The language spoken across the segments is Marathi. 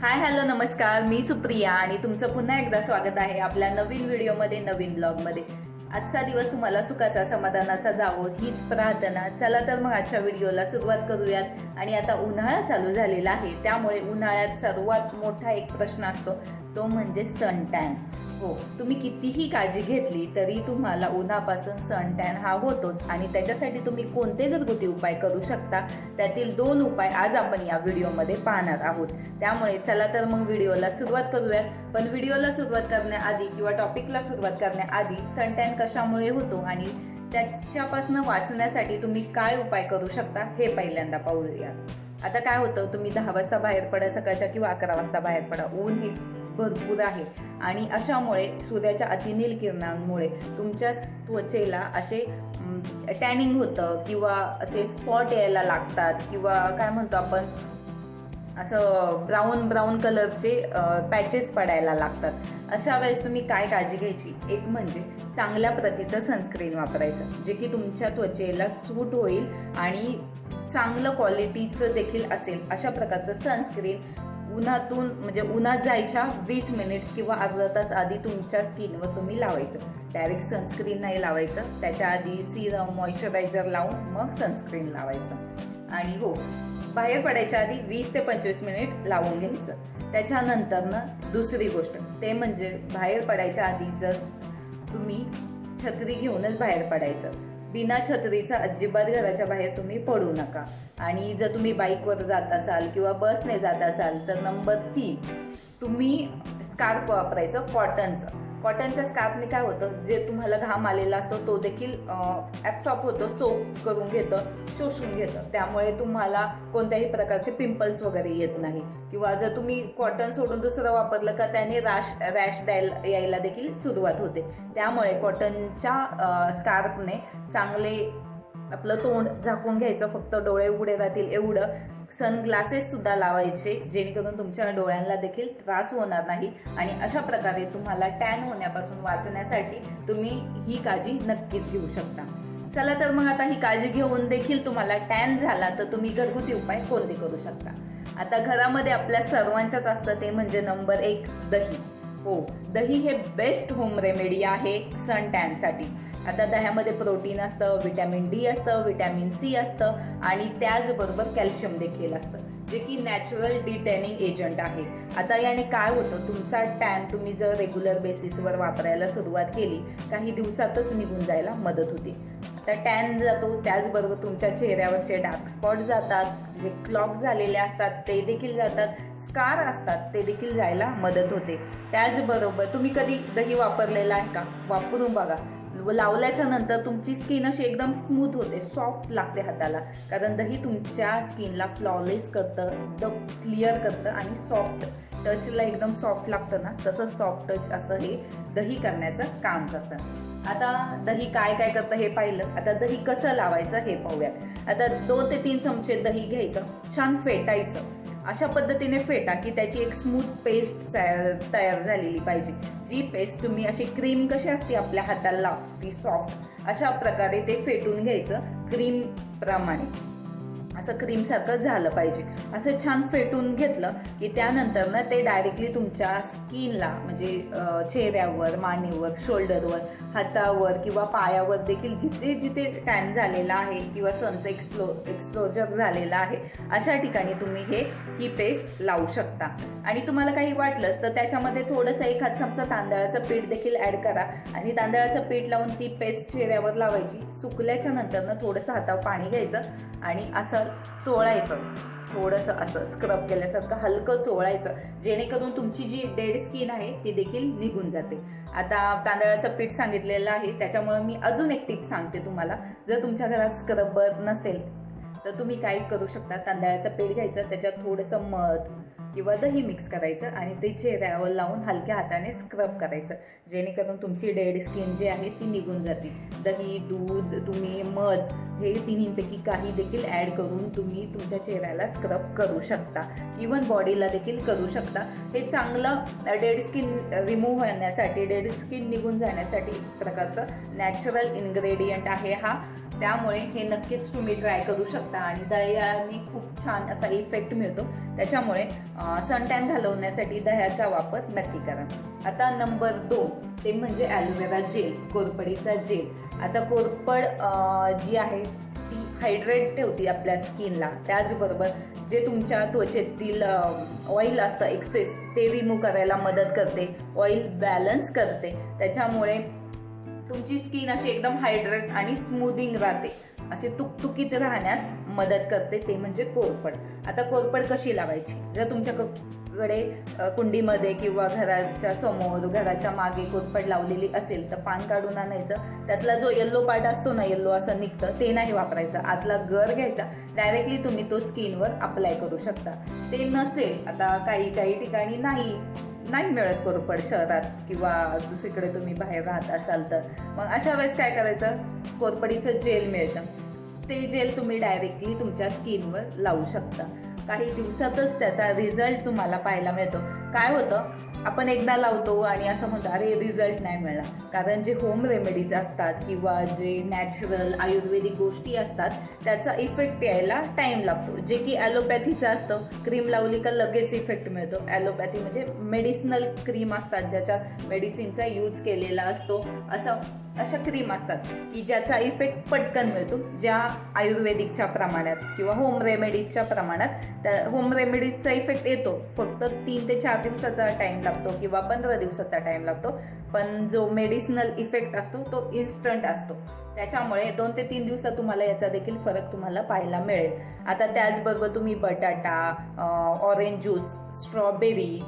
हाय हॅलो नमस्कार. मी सुप्रिया आणि तुमचं पुन्हा एकदा स्वागत आहे आपल्या नवीन व्हिडिओमध्ये नवीन ब्लॉगमध्ये. आजचा दिवस तुम्हाला सुखाचा समाधानाचा जावो हीच प्रार्थना. चला तर मग आजच्या व्हिडिओला सुरुवात करूयात. आणि आता उन्हाळा चालू झालेला आहे त्यामुळे उन्हाळ्यात सर्वात मोठा एक प्रश्न असतो तो म्हणजे सन टॅन हो तुम्ही कितीही काळजी घेतली तरी तुम्हाला उन्हापासून सनटॅन हा होतोच आणि त्याच्यासाठी तुम्ही कोणते घरगुती उपाय करू शकता? त्यातील दोन उपाय आज आपण या व्हिडिओमध्ये पाहणार आहोत. त्यामुळे चला तर मग व्हिडिओला सुरुवात करूयात. पण व्हिडिओला सुरुवात करण्याआधी किंवा टॉपिकला सुरुवात करण्याआधी सनटॅन कशामुळे होतो आणि त्याच्यापासून वाचण्यासाठी तुम्ही काय उपाय करू शकता हे पहिल्यांदा पाहूया आता काय होतं तुम्ही दहा वाजता बाहेर पडा सकाळच्या किंवा अकरा वाजता बाहेर पडा. ऊन हे भरपूर आहे. आणि अशामुळे सूर्याच्या अतिनील किरणांमुळे तुमच्या त्वचेला असे टॅनिंग होतं किंवा असे स्पॉट यायला लागतात किंवा काय म्हणतो आपण असं ब्राऊन ब्राऊन कलरचे पॅचेस पडायला लागतात. अशा वेळेस तुम्ही काय काळजी घ्यायची? एक म्हणजे चांगल्या प्रतीचं सनस्क्रीन वापरायचं जे की तुमच्या त्वचेला सूट होईल आणि चांगलं क्वालिटीचं देखील असेल अशा प्रकारचं सनस्क्रीन उन्हातून म्हणजे उन्हात जायच्या वीस मिनिट किंवा अर्धा तास आधी तुमच्या स्किनवर तुम्ही लावायचं. डायरेक्ट सनस्क्रीन नाही लावायचं. त्याच्या आधी सिरम मॉइश्चरायझर लावून मग सनस्क्रीन लावायचं. आणि हो बाहेर पडायच्या आधी वीस ते पंचवीस मिनिट लावून घ्यायचं. त्याच्यानंतरनं दुसरी गोष्ट ते म्हणजे बाहेर पडायच्या आधी जर तुम्ही छत्री घेऊनच बाहेर पडायचं. बिना छत्रीचा अजिबात घराच्या बाहेर तुम्ही पडू नका. आणि जर तुम्ही बाईकवर जात असाल किंवा बसने जात असाल तर नंबर तीन तुम्ही स्कार्फ वापरायचं कॉटनचं. कॉटनच्या स्कार्फने काय होतं जे तुम्हाला घाम आलेला असतो तो देखील ॲप्सॉप होतो सोप करून घेतं शोषून घेतं. त्यामुळे तुम्हाला कोणत्याही प्रकारचे पिंपल्स वगैरे येत नाही. किंवा जर तुम्ही कॉटन सोडून दुसरं वापरलं का त्याने रॅश रॅश द्यायला यायला देखील सुरुवात होते. त्यामुळे कॉटनच्या स्कार्फने चांगले आपलं तोंड झाकून घ्यायचं फक्त डोळे उघडे राहतील एवढं. सनग्लासेस सुद्धा लावायचे जेणेकरून तुमच्या डोळ्यांना देखील त्रास होणार नाही. आणि अशा प्रकारे तुम्हाला टॅन होण्यापासून वाचण्यासाठी तुम्ही ही काळजी नक्कीच घेऊ शकता. चला तर मग आता ही काळजी घेऊन देखील तुम्हाला टॅन झाला तर तुम्ही घरगुती उपाय कोणते करू शकता? आता घरामध्ये आपल्या सर्वांच्याच असतं ते म्हणजे नंबर एक दही. हो दही हे बेस्ट होम रेमेडी आहे सन टॅनसाठी आता दह्यामध्ये प्रोटीन असतं विटॅमिन डी असतं विटॅमिन सी असतं आणि त्याचबरोबर कॅल्शियम देखील असतं जे की नॅचरल डिटॅनिंग एजंट आहे. आता याने काय होतं तुमचा टॅन तुम्ही जर रेग्युलर बेसिसवर वापरायला सुरुवात केली काही दिवसातच निघून जायला मदत होते. तर टॅन जातो त्याचबरोबर तुमच्या चेहऱ्यावरचे डार्क स्पॉट जातात जे क्लॉक झालेले असतात ते देखील जातात. स्कार असतात ते देखील जायला मदत होते. त्याचबरोबर तुम्ही कधी दही वापरलेला आहे का? वापरून बघा. लावल्याच्या नंतर तुमची स्किन अशी एकदम स्मूथ होते सॉफ्ट लागते हाताला. कारण दही तुमच्या स्किनला फ्लॉलेस करतं एकदम क्लिअर करतं आणि सॉफ्ट टचला एकदम सॉफ्ट लागतं ना? तसं सॉफ्ट टच असं हे दही करण्याचं काम करतं. आता दही काय काय करतं हे पाहिलं. आता दही कसं लावायचं हे पाहूयात. आता दोन ते तीन चमचे दही घ्यायचं. छान फेटायचं. अशा पद्धतीने फेटा की त्याची एक स्मूथ पेस्ट तयार झालेली पाहिजे. जी पेस्ट तुम्ही अशी क्रीम कशी असते आपल्या हाताला लावती सॉफ्ट अशा प्रकारे ते फेटून घ्यायचं. क्रीम प्रमाणे. असं क्रीमसारखं झालं पाहिजे. असं छान फेटून घेतलं की त्यानंतर ना ते डायरेक्टली तुमच्या स्किनला म्हणजे चेहऱ्यावर मानेवर शोल्डरवर हातावर किंवा पायावर देखील जिथे जिथे टॅन झालेला आहे किंवा सनचं एक्सप्लो एक्सप्लोजर झालेला आहे अशा ठिकाणी तुम्ही हे ही पेस्ट लावू शकता. आणि तुम्हाला काही वाटलंच तर त्याच्यामध्ये थोडंसं एखाद चमचा तांदळाचं पीठ देखील ॲड करा. आणि तांदळाचं पीठ लावून ती पेस्ट चेहऱ्यावर लावायची. सुकल्याच्या नंतरनं थोडंसं हातावर पाणी घ्यायचं आणि असं चोळायचं. थोडंसं असं स्क्रब केल्यासारखं हलकं चोळायचं. जेणेकरून तुमची जी डेड स्किन आहे ती देखील निघून जाते. आता तांदळाचं पीठ सांगितलेलं आहे त्याच्यामुळे मी अजून एक टिप सांगते तुम्हाला. जर तुमच्या घरात स्क्रबर नसेल तर तुम्ही काय करू शकता. तांदळाचं पीठ घ्यायचं त्याच्यात थोडंसं मध किंवा दही मिक्स करायचं आणि ते चेहऱ्यावर लावून हलक्या हाताने स्क्रब करायचं. जेणेकरून तुमची डेड स्किन जी आहे ती निघून जाते. दही दूध तुम्ही मध हे तिन्हींपैकी काही देखील ॲड करून तुम्ही तुमच्या चेहऱ्याला स्क्रब करू शकता. इवन बॉडीला देखील करू शकता. हे चांगलं डेड स्किन रिमूव्ह होण्यासाठी डेड स्किन निघून जाण्यासाठी प्रकारचं नॅचरल इन्ग्रेडियंट आहे हा. त्यामुळे हे नक्कीच तुम्ही ट्राय करू शकता आणि दह्याने खूप छान असा इफेक्ट मिळतो. त्याच्यामुळे सनटॅन घालवण्यासाठी दह्याचा वापर नक्की करा. आता नंबर दोन ते म्हणजे ॲलोवेरा जेल कोरपडीचा जेल आता कोरपड जी आहे ती हायड्रेट ठेवते आपल्या स्किनला त्याचबरोबर जे तुमच्या त्वचेतील ऑइल असतं एक्सेस ते रिमूव्ह करायला मदत करते. ऑइल बॅलन्स करते. त्याच्यामुळे तुमची स्किन अशी एकदम हायड्रेट आणि स्मूदिंग राहते. असे तुकतुकीत राहण्यास मदत करते ते म्हणजे कोरपड आता कोरपड कशी लावायची? जर तुमच्याकडे कुंडीमध्ये किंवा घराच्या समोर घराच्या मागे कोरपड लावलेली असेल तर पान काढून आणायचं. त्यातला जो येल्लो पार्ट असतो ना येल्लो असं निघतं ते नाही वापरायचं. आतला गर घ्यायचा. डायरेक्टली तुम्ही तो स्किनवर अप्लाय करू शकता. ते नसेल आता काही काही ठिकाणी नाही नाही मिळत कोरपड शहरात किंवा दुसरीकडे तुम्ही बाहेर राहत असाल तर. मग अशा वेळेस काय करायचं? कोरपडीचं जेल मिळतं. ते जेल तुम्ही डायरेक्टली तुमच्या स्किनवर लावू शकता. काही दिवसातच त्याचा रिझल्ट तुम्हाला पाहायला मिळतो. काय होतं? आपण एकदा लावतो आणि असं म्हणतो अरे रिझल्ट नाही मिळणार. कारण जे होम रेमेडीज असतात किंवा जे नॅचरल आयुर्वेदिक गोष्टी असतात त्याचा इफेक्ट यायला टाईम लागतो. जे की ॲलोपॅथीचं असतं. क्रीम लावली का लगेच इफेक्ट मिळतो. ॲलोपॅथी म्हणजे मेडिसिनल क्रीम असतात ज्याच्यात मेडिसिनचा यूज केलेला असतो. असं अशा क्रीम असतात की ज्याचा इफेक्ट पटकन मिळतो ज्या आयुर्वेदिकच्या प्रमाणात किंवा होम रेमेडीजच्या प्रमाणात. त्या होम रेमेडीजचा इफेक्ट येतो. फक्त तीन ते चार दिवसाचा टाइम लागतो किंवा पंधरा दिवसाचा टाइम लागतो. पण जो मेडिसिनल इफेक्ट असतो तो इन्स्टंट असतो. त्याच्यामुळे दोन ते तीन दिवसात तुम्हाला याचा देखील फरक तुम्हाला पाहायला मिळेल. आता त्याचबरोबर तुम्ही बटाटा ऑरेंज ज्यूस स्ट्रॉबेरी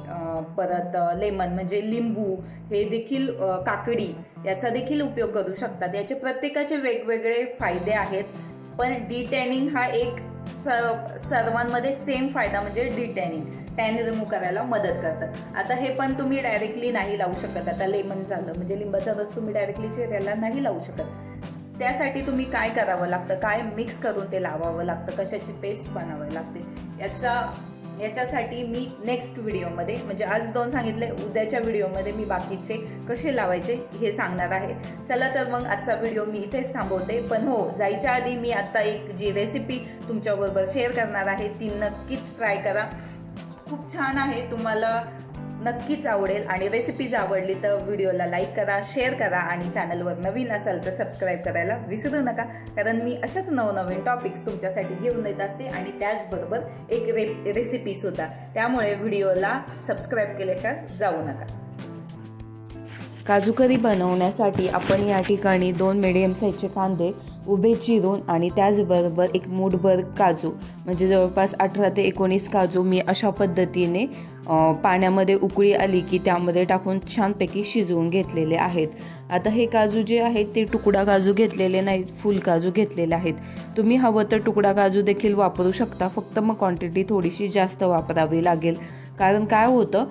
परत लेमन म्हणजे लिंबू हे देखील काकडी याचा देखील उपयोग करू शकतात. याचे प्रत्येकाचे वेगवेगळे फायदे आहेत. पण डी टॅनिंग हा एक स- सर्वांमध्ये सेम फायदा म्हणजे डिटॅनिंग टॅन रिमूव्ह करायला मदत करतं. आता हे पण तुम्ही डायरेक्टली नाही लावू शकत. आता लेमन झालं म्हणजे लिंबाचा रस तुम्ही डायरेक्टली चेहऱ्याला नाही लावू शकत. त्यासाठी तुम्ही काय करावं लागतं? काय मिक्स करून ते लावावं लागतं? कशाची पेस्ट बनावं लागते? याचा याच्यासाठी मी नेक्स्ट व्हिडिओमध्ये म्हणजे आज दोन सांगितले उद्याच्या व्हिडिओमध्ये मी बाकीचे कसे लावायचे हे सांगणार आहे. चला तर मग आजचा व्हिडिओ मी इथेच थांबवते. पण हो जायच्या आधी मी आत्ता एक जी रेसिपी तुमच्याबरोबर शेअर करणार आहे ती नक्कीच ट्राय करा. खूप छान आहे तुम्हाला नक्कीच आवडेल. आणि रेसिपीज आवडली तर व्हिडिओला लाईक करा शेअर करा आणि चॅनलवर नवीन असाल तर सबस्क्राईब करायला विसरू नका. कारण मी अशाच नवनवीन टॉपिक्स तुमच्यासाठी घेऊन येत असते आणि त्याचबरोबर एक रे रेसिपीसुद्धा त्यामुळे व्हिडिओला सबस्क्राईब केल्याशिवाय जाऊ नका. काजू करी बनवण्यासाठी आपण या ठिकाणी दोन मिडियम साईजचे कांदे उभे चिरून आणि त्याचबरोबर एक मूठभर काजू म्हणजे जवळपास अठरा ते एकोणीस काजू मी अशा पद्धतीने पाण्यामध्ये उकळी आली की त्यामध्ये टाकून छानपैकी शिजवून घेतलेले आहेत. आता हे काजू जे आहेत ते तुकडा काजू घेतलेले नाहीत फुल काजू घेतलेले आहेत. तुम्ही हवं तर तुकडा काजू देखील वापरू शकता फक्त मग क्वांटिटी थोडीशी जास्त वापरावी लागेल. कारण काय होतं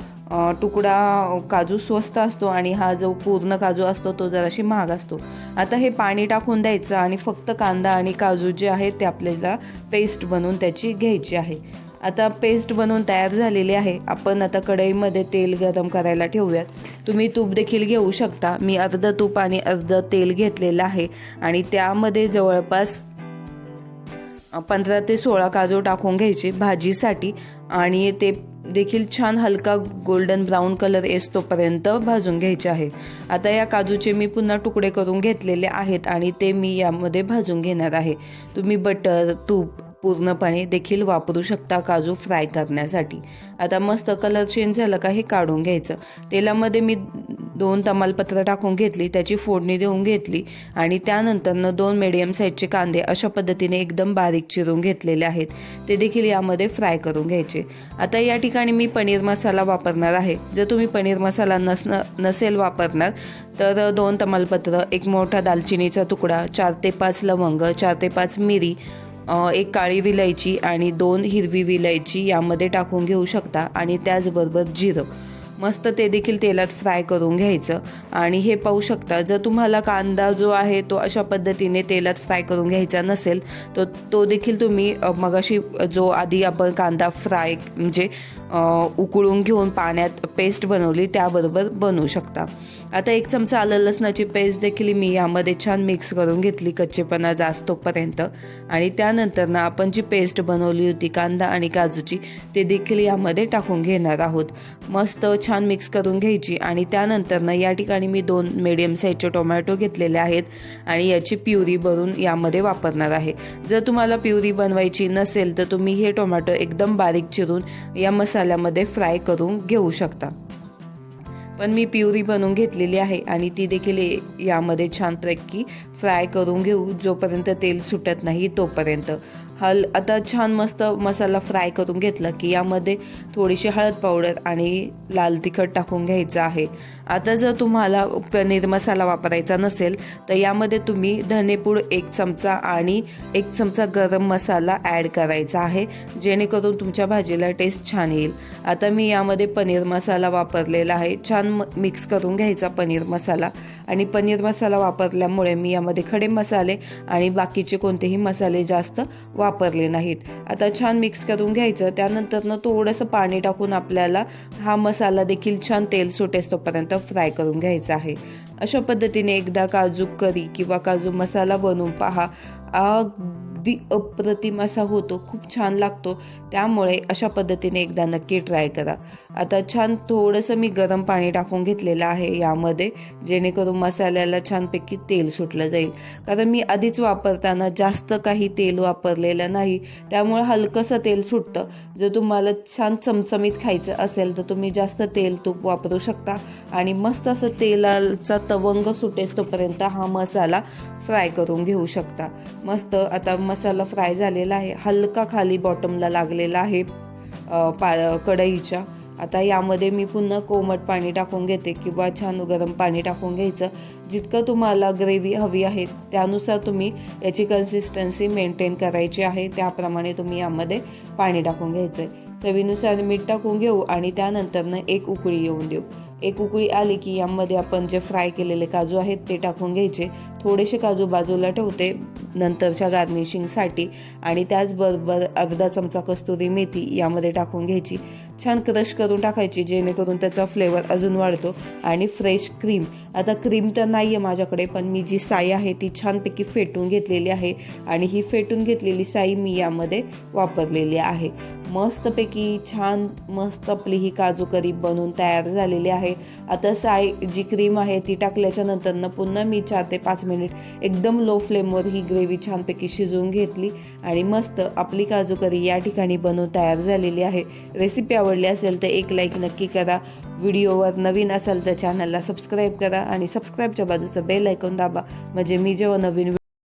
तुकडा काजू स्वस्त असतो आणि हा जो पूर्ण काजू असतो तो जराशी महाग असतो. आता हे पाणी टाकून द्यायचं आणि फक्त कांदा आणि काजू जे आहेत ते आपल्याला पेस्ट बनवून त्याची घ्यायची आहे. आता पेस्ट बनवून तयार झालेली आहे. आपण आता कढईमध्ये तेल गरम करायला ठेवूयात. तुम्ही तूप देखील घेऊ शकता. मी अर्ध तूप आणि अर्धं तेल घेतलेलं आहे. आणि त्यामध्ये जवळपास पंधरा ते सोळा काजू टाकून घ्यायचे भाजीसाठी. आणि ते देखील छान हलका गोल्डन ब्राऊन कलर येतोपर्यंत भाजून घ्यायचे आहे. आता या काजूचे मी पुन्हा तुकडे करून घेतलेले आहेत आणि ते मी यामध्ये भाजून घेणार आहे. तुम्ही बटर तूप पूर्णपणे देखील वापरू शकता काजू फ्राय करण्यासाठी. आता मस्त कलर चेंज झाला का हे काढून घ्यायचं. तेलामध्ये मी दोन तमालपत्र टाकून घेतली त्याची फोडणी देऊन घेतली आणि त्यानंतरनं दोन मिडियम साईजचे कांदे अशा पद्धतीने एकदम बारीक चिरून घेतलेले आहेत. ते देखील यामध्ये फ्राय करून घ्यायचे. आता या ठिकाणी मी पनीर मसाला वापरणार आहे. जर तुम्ही पनीर मसाला नसन नसेल वापरणार तर दोन तमालपत्र एक मोठा दालचिनीचा तुकडा चार ते पाच लवंग चार ते पाच मिरी एक काळी विलायची आणि दोन हिरवी विलायची यामध्ये टाकून घेऊ शकता आणि त्याचबरोबर जिरं. मस्त ते देखील तेलात फ्राय करून घ्यायचं. आणि हे पाहू शकता जर तुम्हाला कांदा जो आहे तो अशा पद्धतीने तेलात फ्राय करून घ्यायचा नसेल तर तो देखील तुम्ही मगाशी जो आधी आपण कांदा फ्राय म्हणजे उकळून घेऊन पाण्यात पेस्ट बनवली त्याबरोबर बनवू शकता. आता एक चमचा आलं लसणाची पेस्ट देखील मी यामध्ये छान मिक्स करून घेतली कच्चेपणा जास्तोपर्यंत आणि त्यानंतर ना आपण जी पेस्ट बनवली होती कांदा आणि काजूची ते देखील यामध्ये टाकून घेणार आहोत. मस्त छान मिक्स करून घ्यायची. आणि त्यानंतरनं या ठिकाणी मी दोन मिडियम साईजचे टोमॅटो घेतलेले आहेत. आणि याची प्युरी भरून यामध्ये वापरणार आहे. जर तुम्हाला प्युरी बनवायची नसेल तर तुम्ही हे टोमॅटो एकदम बारीक चिरून या मसाल्यामध्ये फ्राय करून घेऊ शकता. पण मी प्युरी बनवून घेतलेली आहे आणि ती देखील ए- यामध्ये छानपैकी फ्राय करून घेऊ जोपर्यंत तेल सुटत नाही तोपर्यंत. हल आता छान मस्त मसाला फ्राय करून घेतला की यामध्ये थोडीशी हळद पावडर आणि लाल तिखट टाकून घ्यायचं आहे. आता जर तुम्हाला पनीर मसाला वापरायचा नसेल तर यामध्ये तुम्ही धनेपूड एक चमचा आणि एक चमचा गरम मसाला ॲड करायचा आहे जेणेकरून तुमच्या भाजीला टेस्ट छान येईल. आता मी यामध्ये पनीर मसाला वापरलेला आहे. छान मिक्स करून घ्यायचा पनीर मसाला. आणि पनीर मसाला वापरल्यामुळे मी यामध्ये खडे मसाले आणि बाकीचे कोणतेही मसाले जास्त वापरले नाहीत. आता छान मिक्स करून घ्यायचं. त्यानंतरनं थोडंसं पाणी टाकून आपल्याला हा मसाला देखील छान तेल सुटेस तोपर्यंत फ्राय करून घ्यायचा आहे. अशा पद्धतीने एकदा काजू करी किंवा काजू मसाला बनवून पहा. अगदी अप्रतिम असा होतो. खूप छान लागतो. त्यामुळे अशा पद्धतीने एकदा नक्की ट्राय करा. आता छान थोडंसं मी गरम पाणी टाकून घेतलेलं आहे यामध्ये जेणेकरून मसाल्याला छानपैकी तेल सुटलं जाईल. कारण मी आधीच वापरताना जास्त काही तेल वापरलेलं नाही. त्यामुळे हलकंसं तेल सुटतं. जर तुम्हाला छान चमचमीत खायचं असेल तर तुम्ही जास्त तेल तूप वापरू शकता. आणि मस्त असं तेलाचा तवंग सुटेस तोपर्यंत हा मसाला फ्राय करून घेऊ शकता. मस्त आता मसाला फ्राय झालेला आहे. हलका खाली बॉटमला लागलेला आहे पा कढईच्या आता यामध्ये मी पुन्हा कोमट पाणी टाकून घेते किंवा छान गरम पाणी टाकून घ्यायचं. जितकं तुम्हाला ग्रेव्ही हवी आहे त्यानुसार तुम्ही याची कन्सिस्टन्सी मेंटेन करायची आहे. त्याप्रमाणे तुम्ही यामध्ये पाणी टाकून घ्यायचं आहे चवीनुसार मीठ टाकून घेऊ आणि त्यानंतरनं एक उकळी येऊन देऊ. एक उकळी आली की यामध्ये आपण जे फ्राय केलेले काजू आहेत ते टाकून घ्यायचे. थोडेसे काजू बाजूला ठेवते नंतरच्या गार्निशिंगसाठी. आणि त्याचबरोबर अर्धा चमचा कस्तुरी मेथी यामध्ये टाकून घ्यायची. छान क्रश करून टाकायची जेणेकरून त्याचा फ्लेवर अजून वाढतो. आणि फ्रेश क्रीम. आता क्रीम तर नाही आहे माझ्याकडे पण मी जी साई आहे ती छानपैकी फेटून घेतलेली आहे. आणि ही फेटून घेतलेली साई मी यामध्ये वापरलेली आहे. मस्तपैकी छान मस्त आपली ही काजू करी बनवून तयार झालेली आहे. आता साय जी क्रीम आहे ती टाकल्याच्या नंतरनं पुन्हा मी चार ते पाच मिनिट एकदम लो फ्लेमवर ही ग्रेव्ही छानपैकी शिजवून घेतली आणि मस्त आपली काजू करी या ठिकाणी बनवून तयार झालेली आहे. रेसिपी आवडली असेल तर एक लाईक नक्की करा. व्हिडिओवर नवीन असाल तर चॅनलला सबस्क्राईब करा आणि सबस्क्राईबच्या बाजूचं बेल ऐकून दाबा. म्हणजे मी जेव्हा नवीन